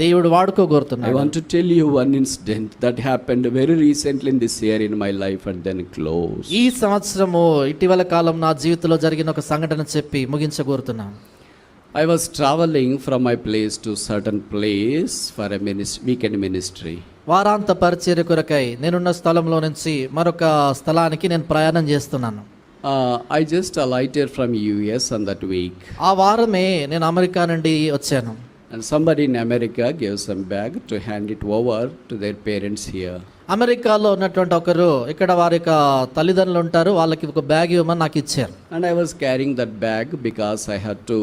దేవుడు వాడుకోగోరుతున్నాడు. I to tell you one incident that happened very recently this year in my life and then close ఈ సంవత్సరము ఇటీవల కాలం నా జీవితంలో జరిగిన ఒక సంఘటన చెప్పి ముగించగోరుతున్నాను I was travelling from my place to certain place for a ministry weekend ministry వారాంత పరిచర్య కొరకై నేనున్న స్థలంలో నుంచి మరొక స్థలానికి నేను ప్రయాణం చేస్తున్నాను. I just alighted from US on that week ఆ వారమే నేను అమెరికా నుండి వచ్చాను. And somebody in America gives them back to hand it over to their parents here. అమెరికాలో ఉన్నటువంటి ఒకరు ఇక్కడ వారి యొక్క తల్లిదండ్రులు ఉంటారు వాళ్ళకి ఒక బ్యాగ్ ఇవ్వమని నాకు ఇచ్చారు. And I was carrying that bag because I had to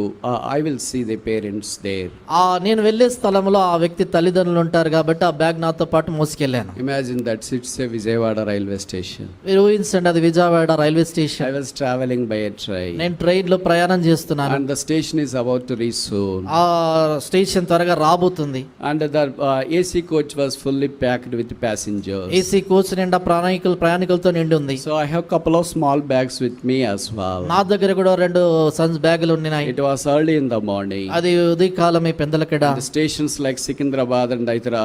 I will see the parents they ఆ నేను వెళ్ళే స్థలంలో ఆ వ్యక్తి తల్లిదండ్రులు ఉంటారు కాబట్టి ఆ బ్యాగ్ నాతో పాటు మోసుకెళ్ళాను. Imagine that's it's a Vijayawada railway station మీరు ఊహించండి అది Vijayawada railway station I was travelling by train నేను ట్రైన్లో ప్రయాణం చేస్తున్నాను. And the station is about to reach soon ఆ స్టేషన్ త్వరగా రాబోతుంది. And the AC coach was fully packed with passenger passengers. AC coach నిండా ప్రయాణికులు ప్రయాణికులతో నిండి ఉంది So I have couple of small bags with me as well. నా దగ్గర కూడా రెండు సన్స్ బ్యాగులు ఉన్నాయి It was early in the morning. అది ఉదయకాలమే పెందలకడ The stations like Sikandrabad and Aitra,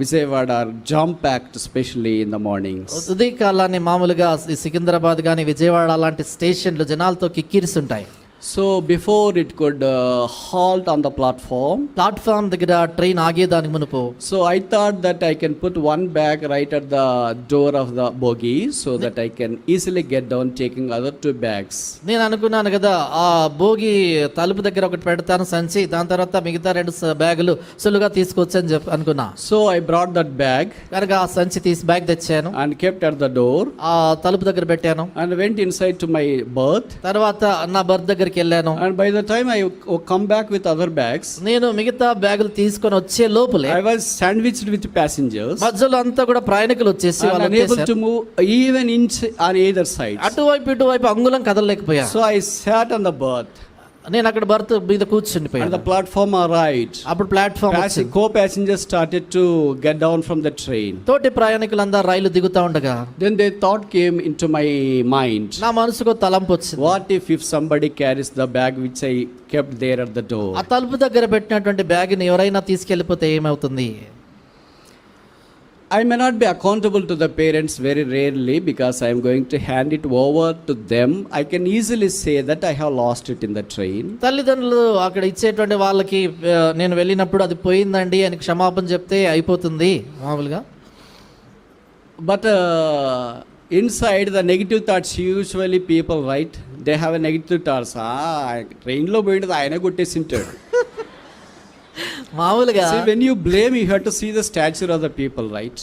Vijayawada are jam packed, especially in the mornings. ఉదయకాలాన్ని మామూలుగా ఈ సికింద్రాబాద్ కానీ విజయవాడ లాంటి స్టేషన్లు జనాలతో కిక్కిరిస్తుంటాయి So before it could uh, halt on the platform, platform దగ్గర ట్రైన్ ఆగేదానికి మునుపు so I thought that I can put one bag right at the door of the bogie so that I can easily get down taking other two bags. నేను అనుకున్నాను కదా ఆ భోగి తలుపు దగ్గర ఒకటి పెడతాను సంచి దాని తర్వాత మిగతా రెండు స- బ్యాగులు సులువుగా తీసుకొచ్చు అని చెప్పి అనుకున్నా So I brought that bag కనుక ఆ సంచి తీసి బ్యాగ్ తెచ్చాను and kept at the door ఆ తలుపు దగ్గర పెట్టాను and went inside to my berth. తర్వాత నా బర్త్ దగ్గరికి వెళ్ళాను and by the time I come back with other bags నేను మిగతా బ్యాగులు తీసుకొని వచ్చే లోపల I was sandwiched with passengers మధ్యలో అంతా కూడా ప్రయాణికులు వచ్చేసి unable to move even inch on either side అటు వైపు ఇటు వైపు అంగుళం కదలలేకపోయా so I sat on the berth నేను అక్కడ బర్త్ మీద కూర్చుని ద ప్లాట్ఫామ్ ఆ రైట్ అప్పుడు platform co passenger started to get down from the train తోటి ప్రయాణికులందరూ రైలు దిగుతా ఉండగా then they thought came into my mind నా మనసుకు తలంపు వచ్చింది. What if if somebody carries the bag which I kept there at the door ఆ తలుపు దగ్గర పెట్టినటువంటి బ్యాగ్ని ఎవరైనా తీసుకెళ్ళిపోతే ఏమవుతుంది? I may not be accountable to the parents very rarely because I'm going to hand it over to them I can easily say that I have lost it in the train తల్లిదండ్రులు అక్కడ ఇచ్చేటువంటి వాళ్ళకి నేను వెళ్ళినప్పుడు అది పోయిందండి అని క్షమాపణ చెప్తే అయిపోతుంది మామూలుగా. But inside the negative thoughts usually people right they have a negative thoughts ట్రైన్లో పోయినది ఆయనే కొట్టేసి ఉంటాడు మామూలుగా See, when you blame, you have to see the stature of the people, right?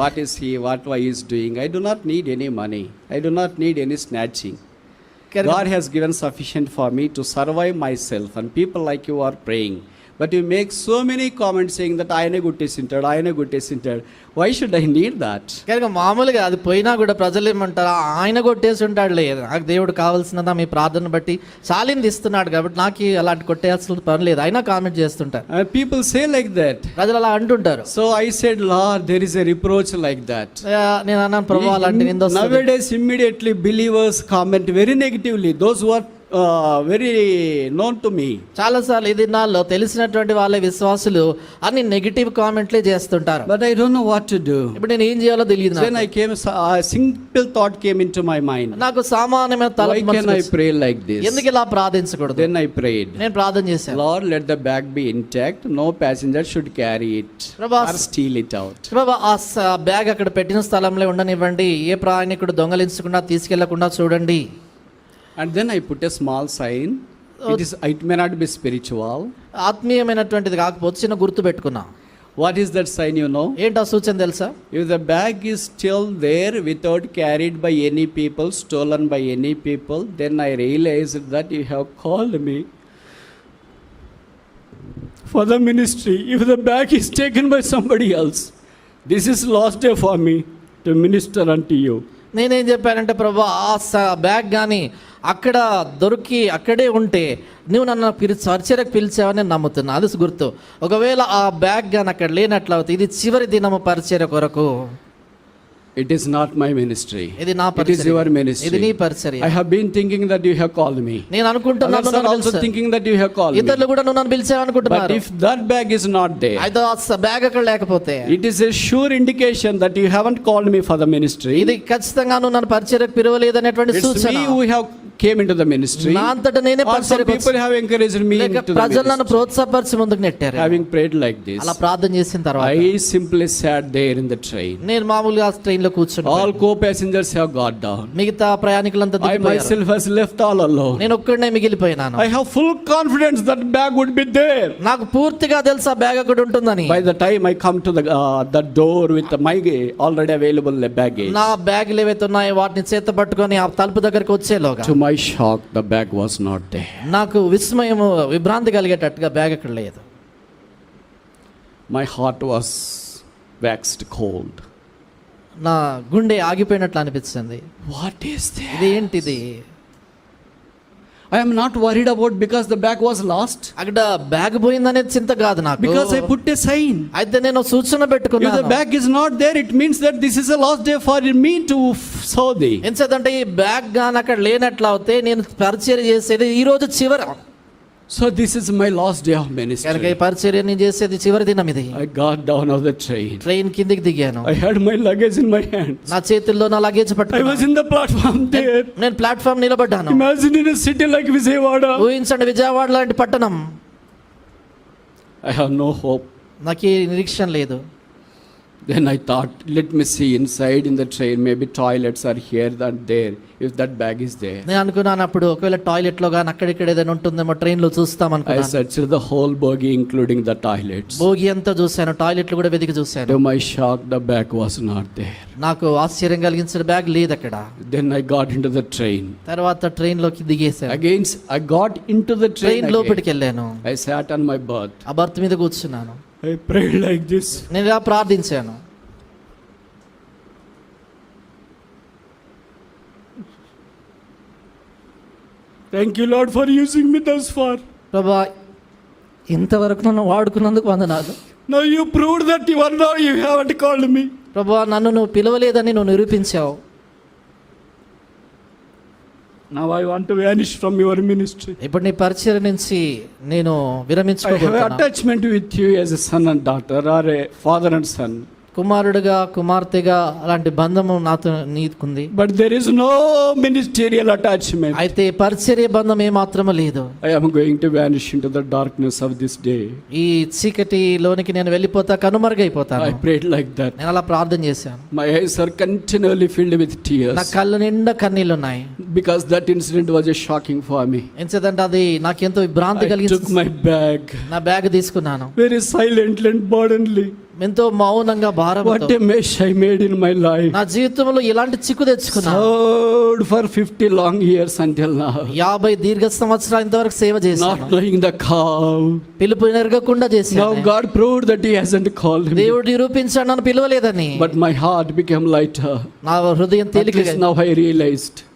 What is he? What why he is doing? I do not need any money. I do not need any snatching. కనుక God has given sufficient for me to survive myself, and people like you but you make so many comment saying that ఆయనే గుట్టేసింటాడు ఆయనే గుట్టేసింటాడు. Why should I need that కనుక మామూలుగా అది పోయినా కూడా ప్రజలు ఏమంటారు ఆయన కొట్టేసి ఉంటాడు లేదు నాకు దేవుడు కావాల్సినదా మీ ప్రార్థన బట్టి సాలింది ఇస్తున్నాడు కాబట్టి నాకు అలాంటి కొట్టేయాల్సిన పని లేదు. అయినా కామెంట్ చేస్తుంటారు. పీపుల్ సే లైక్ దట్ ప్రజలు అలా అంటుంటారు. So I said law there is a reproach like that నేను అన్నాను ప్రభావ అలాంటి nowadays immediately believers comment very negatively those work very known to me చాలాసార్లు ఇది దినాల్లో తెలిసినటువంటి వాళ్ళ విశ్వాసులు అన్ని నెగిటివ్ కామెంట్లే చేస్తుంటారు. But I don't know what to do ఇప్పుడు నేను ఏం చేయాలో తెలియదు then I came simple thought came into my mind నాకు సామాన్యమైన తల I can I pray like this ఎందుకు ఇలా ప్రార్థించకూడదు? దెన్ ఐ ప్రే నేను ప్రార్థన చేశాను. Lord let the bag be intact no passenger should carry it or steal it out ప్రభా ఆ బ్యాగ్ అక్కడ పెట్టిన స్థలంలో ఉండనివ్వండి. ఏ ప్రయాణికుడు దొంగలించకుండా తీసుకెళ్ళకుండా చూడండి. And then I put a small sign. It is. It may not be spiritual. ఆత్మీయమైనటువంటిది కాకపోతే చిన్న గుర్తు పెట్టుకున్నా What is that sign? You know. ఏంటి ఆ సూచన తెలుసా If the bag is still there without carried by any people, stolen by any people, then I realized that you have called me for the ministry. If the bag is taken by somebody else, this is last day for me to minister unto you. నేనేం చెప్పానంటే ప్రభు ఆ స- bag కానీ అక్కడ దొరికి అక్కడే ఉంటే నువ్వు నన్ను పిలిచి చర్చలకు పిలిచావని నేను నమ్ముతున్నా. అది గుర్తు. ఒకవేళ ఆ బ్యాగ్ కానీ అక్కడ లేనట్లయితే ఇది చివరి దినము పరిచర్య కొరకు. It is not my ministry. ఇది నా It is your పరిచర్య ministry. ఇది నీ పరిచర్య I have been thinking that you have called me. నేను అనుకుంటున్నాను నన్ను thinking that you have called me. ఇతరులు కూడా నన్ను పిలిచావు But అనుకుంటున్నారు if that bag is not there, అయితే ఆ బ్యాగ్ అక్కడ లేకపోతే it is a sure indication that you haven't called me for the ministry. ఇది ఖచ్చితంగా నువ్వు నన్ను పరిచర్యకు పిలవలేదు అనేటువంటి It's సూచన me who came into the ministry. నా అంతటా నేనే పరిచర్యకు people have encouraged me లేక into the ప్రజలు నన్ను. ప్రోత్సాహపరిచి ముందుకు నెట్టారు Having prayed like this, అలా ప్రార్థన చేసిన తర్వాత I simply sat there in the train. నేను మామూలుగా ట్రైన్లో కూర్చుని All co-passengers have got down. మిగతా ప్రయాణికులంతా I దిగిపోయారు myself has left all alone. నేను ఒక్కడనే మిగిలిపోయినాను I have full confidence that bag would be there. నాకు పూర్తిగా తెలుసా బ్యాగ్ అక్కడ ఉంటుందని By the time I come to the uh, the door with my already available baggage, నా బ్యాగులు ఏవైతే ఉన్నాయో వాటిని చేత పట్టుకొని ఆ తలుపు దగ్గరికి వచ్చేలోగా my shock, the bag was not there. నాకు విస్మయము విభ్రాంతి కలిగేటట్టుగా బ్యాగ్ అక్కడ లేదు My heart was waxed cold. నా గుండె ఆగిపోయినట్లు What is there? ఇది ఏంటిది I am not worried about because the bag was lost. అక్కడ బ్యాగ్ పోయిందనేది చింత కాదు నాకు Because I put a sign. అయితే నేను సూచన If the పెట్టుకున్నాను bag is not there, it means that this is the last day for me to f- thee. ఎంచేదంటే ఈ బ్యాగ్ గాని అక్కడ లేనట్లు అవుతే నేను పరిచర్య చేసేది ఈ రోజు చివరి So this is my last day of కనుక ministry. ఈ పరిచర్య నేను చేసేది చివరి దినం ఇది I got down of the train. Train కిందికి దిగాను I had my luggage in my hands. నా చేతుల్లో నా లగేజ్ I was పట్టుకున్నాను in the platform there. నేను ప్లాట్ఫామ్ నిలబడ్డాను in a city like Vijayawada. ఊహించండి విజయవాడ లాంటి పట్టణం I have no hope. నాకు నిరీక్షణ లేదు Then I thought, let me see inside in the train. Maybe toilets are here and there. If that bag is there. నేను అనుకున్నాను అప్పుడు ఒకవేళ టాయిలెట్లో కానీ అక్కడిక్కడ ఏదైనా ఉంటుందేమో ట్రైన్లో చూస్తాం I అనుకున్నాను searched the whole bogie, including the toilets. Bhogi అంతా చూశాను టాయిలెట్లు కూడా వెతికి చూశాను To my shock, the bag was not there. నాకు ఆశ్చర్యం కలిగించిన బ్యాగ్ లేదు అక్కడ Then I got into the train. తర్వాత ట్రైన్లోకి దిగేశాను Again, I got into the train. Train Again. లోపలికి వెళ్ళాను I sat on my berth. ఆ బర్త్ మీద కూర్చున్నాను ఐ ప్రే లైక్ దిస్ నేను ఇలా ప్రార్థించాను. Thank you Lord for using me thus far ప్రభా ఇంతవరకు నన్ను వాడుకున్నందుకు వందనాలు. No you proved that you were no you have called me ప్రభా నన్ను నువ్వు పిలవలేదని నువ్వు నిరూపించావు. Now I want to vanish from your ministry. ఇప్పుడు నీ పరిచయం నుంచి నేను I have విరమించుకోబోతున్నా attachment with you as a son and daughter, or a father and son. కుమారుడుగా కుమార్తెగా అలాంటి బంధము నాతో నీతుకుంది but there is no ministerial attachment అయితే పరిచర్య బంధం ఏ మాత్రం లేదు. I am going to vanish into the darkness of this day ఈ చీకటి లోనికి నేను వెళ్ళిపోతా కనుమరుగైపోతాను. ఐ ప్రే లైక్ దట్ నేను అలా ప్రార్థన చేశాను. My eyes are continually filled with tears నా కళ్ళ నిండా కన్నీళ్ళు ఉన్నాయి because that incident was a shocking for me incident అది నాకు ఎంతో విభ్రాంతి కలిగింది ఐ టుక్ మై బ్యాగ్ నా బ్యాగ్ తీసుకున్నాను. వెరీ సైలెంట్లీ అండ్ బర్డెన్లీ ఎంతో మౌనంగా భారం mesh I made in my life నా జీవితంలో ఇలాంటి చిక్కు తెచ్చుకున్నాడ్ ఫర్ ఫిఫ్టీ లాంగ్ ఇయర్స్ అంటే యాభై దీర్ఘ సంవత్సరాలు ఇంతవరకు సేవ చేసిన ద కాల్ పిలుపు ఎరగకుండా చేసి now God proved that he hasn't called దేవుడు నిరూపించాడు but my heart become light నా హృదయం తేలిక now I realised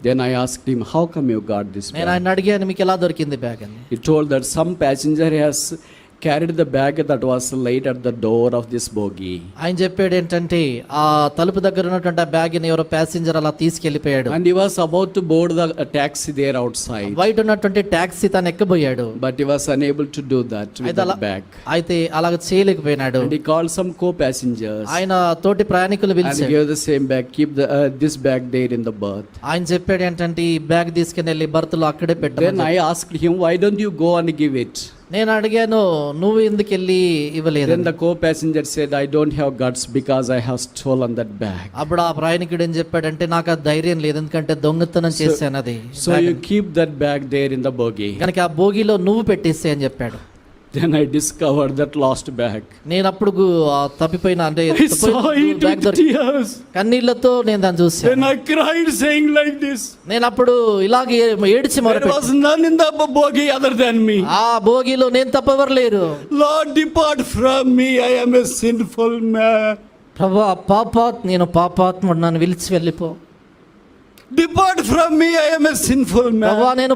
Then I asked him, How come you got this నేను bag? ఆయన అడిగాను మీకు ఎలా దొరికింది బ్యాగ్ అని He told that some passenger has carried the bag that was light at the door of this bogie ఆయన చెప్పాడు ఏంటంటే ఆ తలుపు దగ్గర ఉన్నటువంటి బ్యాగ్ని ఎవరో ప్యాసింజర్ అలా తీసుకెళ్ళిపోయాడు and was about to board the taxi there outside wait ఉన్నటువంటి టాక్సీ తను ఎక్కబోయాడు. But he was unable to do that bag అయితే అలా చేయలేకపోయినాడు. And call some co passengers ఆయన తోటి ప్రయాణికులు పిలిచాడు same bag keep this bag there in the berth ఆయన చెప్పాడు ఏంటంటే ఈ బ్యాగ్ తీసుకెళ్ళి బర్త్లో అక్కడే పెట్టాడు then I asked him why don't you go and give it నేను అడిగాను నువ్వు ఎందుకు వెళ్ళి ఇవ్వలేదు? ఎంత co passenger said I don't have guts because I have stolen that bag అప్పుడు ఆ ప్రయాణికుడు ఏం చెప్పాడంటే నాకు ఆ ధైర్యం లేదు ఎందుకంటే దొంగతనం చేశాను అది. So you keep that bag there in the bogie కనుక ఆ బోగీలో నువ్వు పెట్టేస్తే అని చెప్పాడు. Then I discovered that lost bag. నేను అప్పుడు తప్పిపోయిన అంటే బ్యాగ్. కన్నీళ్ళతో నేను దాన్ని చూసాను Then I cried, saying like this నేను అప్పుడు ఇలాగే ఏడిచి There మొరపెట్టాను was none in the bogie other than me. ఆ భోగిలో నేను తప్పెవరు లేరు Lord, depart from me. I am a sinful man. ప్రభా పాపాత్ నేను పాపాత్ముడు నన్ను విలిచి వెళ్ళిపో Depart from me. I am a sinful ప్రభా man. నేను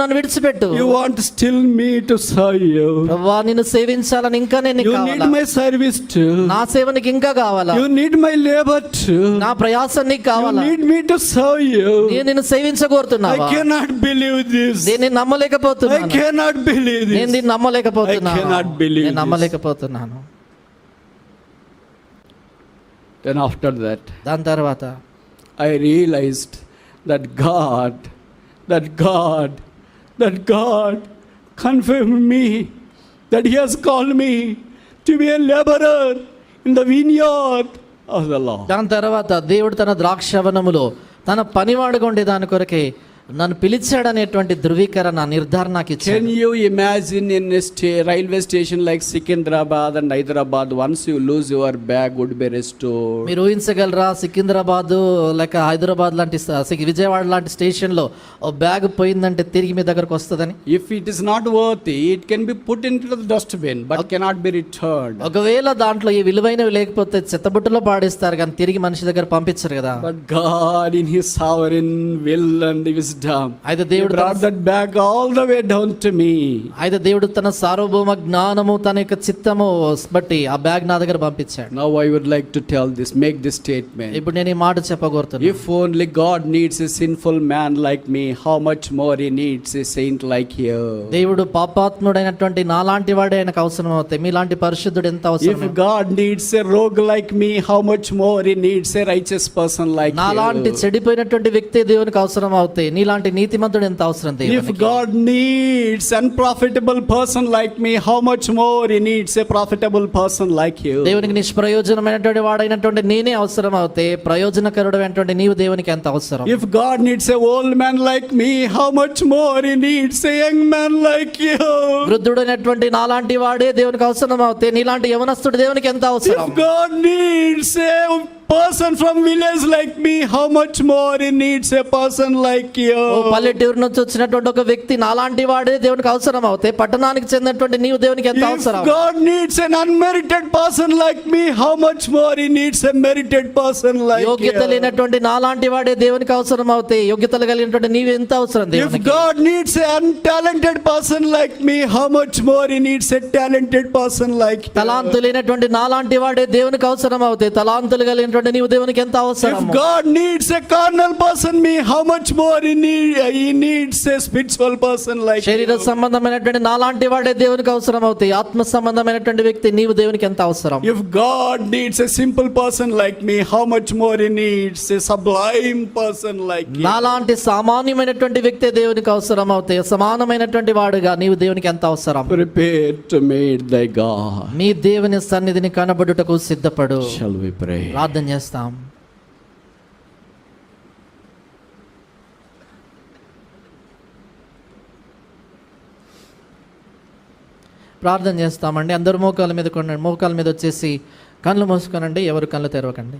నన్ను విడిచిపెట్టు You want still me to serve you. ప్రభా నిన్ను సేవించాలని ఇంకా నేను need కావాలా my service too. నా సేవ నీకు ఇంకా కావాలా You need my labor too. నా ప్రయాసం నీకు కావాలా need me to serve you. నేను నిన్ను I సేవించగోరుతున్నావా cannot believe this. నేను I నమ్మలేకపోతున్నాను cannot believe నేను this. దీన్ని నమ్మలేకపోతున్నాను I cannot believe నేను this. నమ్మలేకపోతున్నాను Then after that, దాని తర్వాత I realised that God that God that God confirm me that he's call me to be labourer in the vineyard దాని తర్వాత దేవుడు తన ద్రాక్షవనములో తన పనివాడుగా ఉండే దాని కొరకే నన్ను పిలిచాడనేటువంటి ధృవీకరణ నిర్ధారణ నాకు can you imagine in stay railway station like Secunderabad and Hyderabad once you lose your bag would be restore మీరు ఊహించగలరా? సికింద్రాబాద్ లేక హైదరాబాద్ లాంటి విజయవాడ లాంటి స్టేషన్లో ఓ బ్యాగ్ పోయిందంటే తిరిగి మీ దగ్గరకు వస్తుందని? If it is not worth it can be put into dustbin but cannot be return ఒకవేళ దాంట్లో ఈ విలువైనవి లేకపోతే చెత్తబుట్టలో పాడేస్తారు కానీ తిరిగి మనిషి దగ్గర పంపించరు కదా. But God in his sovereign will and his wisdom, అయితే దేవుడు brought that bag all the way down to me. అయితే దేవుడు తన సార్వభౌమ జ్ఞానము తన యొక్క చిత్తము బట్టి ఆ బ్యాగ్ నా దగ్గర పంపించాడు Now I would like to tell this, make this statement. ఇప్పుడు నేను ఈ మాట చెప్పకూరుతున్నాను If only God needs a sinful man like me, how much more He needs a saint like you? దేవుడు పాపాత్ముడైనటువంటి నాలాంటి వాడే ఆయనకు అవసరం అవుతాయి మీలాంటి పరిశుద్ధుడు ఎంత అవసరం If God needs a rogue like me, how much more He needs a righteous person like నాలాంటి you? చెడిపోయినటువంటి వ్యక్తి దేవునికి అవసరం అవుతాయి ఇలాంటి నీతిమంతుడు ఎంత అవసరం దేవుని if God needs unprofitable person like me how much more he needs a profitable person like you దేవునికి నిష్ప్రయోజనమైనటువంటి వాడైనటువంటి నేనే అవసరం అవుతే ప్రయోజనకరుడైనటువంటి నీవు దేవునికి ఎంత అవసరం? If God needs a old man like me how much more he needs a young man like you వృద్ధుడైనటువంటి నాలాంటి వాడే దేవునికి అవసరం అవుతే నీలాంటి యవనస్తుడు దేవునికి ఎంత అవసరం? If God needs a person from village like me, how much more He needs a person like oh you? పల్లెటూరు నుంచి వచ్చినటువంటి ఒక వ్యక్తి నాలాంటి వాడే దేవునికి అవసరం అవుతాయి పట్టణానికి చెందినటువంటి నీవు దేవునికి ఎంత If అవసరం God needs an unmerited person like me, how much more He needs a merited person like యోగ్యత you? లేనటువంటి నాలాంటి వాడే దేవునికి అవసరం అవుతాయి యోగ్యతలు కలిగినటువంటి నీవు ఎంత అవసరం If దేవునికి God needs an untalented person like me, how much more He needs a talented person like you? తలాంతు లేనటువంటి నాలాంటి వాడే దేవునికి అవసరం అవుతాయి తలాంతులు కలిగినటువంటి నీవు దేవునికి ఎంత అవసరం? If God needs a carnal person me how much more in need he needs a spiritual person like శరీర సంబంధమైనటువంటి నాలాంటి వాడే దేవునికి అవసరం అవుతాయి. ఆత్మ సంబంధమైనటువంటి వ్యక్తి నీవు దేవునికి ఎంత అవసరం? If God needs a simple person like me how much more in needs a sublime person like నాలాంటి సామాన్యమైనటువంటి వ్యక్తి దేవునికి అవసరం అవుతాయి. సమానమైనటువంటి వాడుగా నీవు దేవునికి ఎంత అవసరం? Prepare to meet the God మీ దేవుని సన్నిధిని కనబడుటకు సిద్ధపడు. ప్రార్థన చేస్తాం. చేస్తాం. ప్రార్థన చేస్తామండి. అందరు మోకాల మీద కొనండి మోకాల మీద వచ్చేసి కళ్ళు మూసుకోనండి. ఎవరు కళ్ళు తెరవకండి.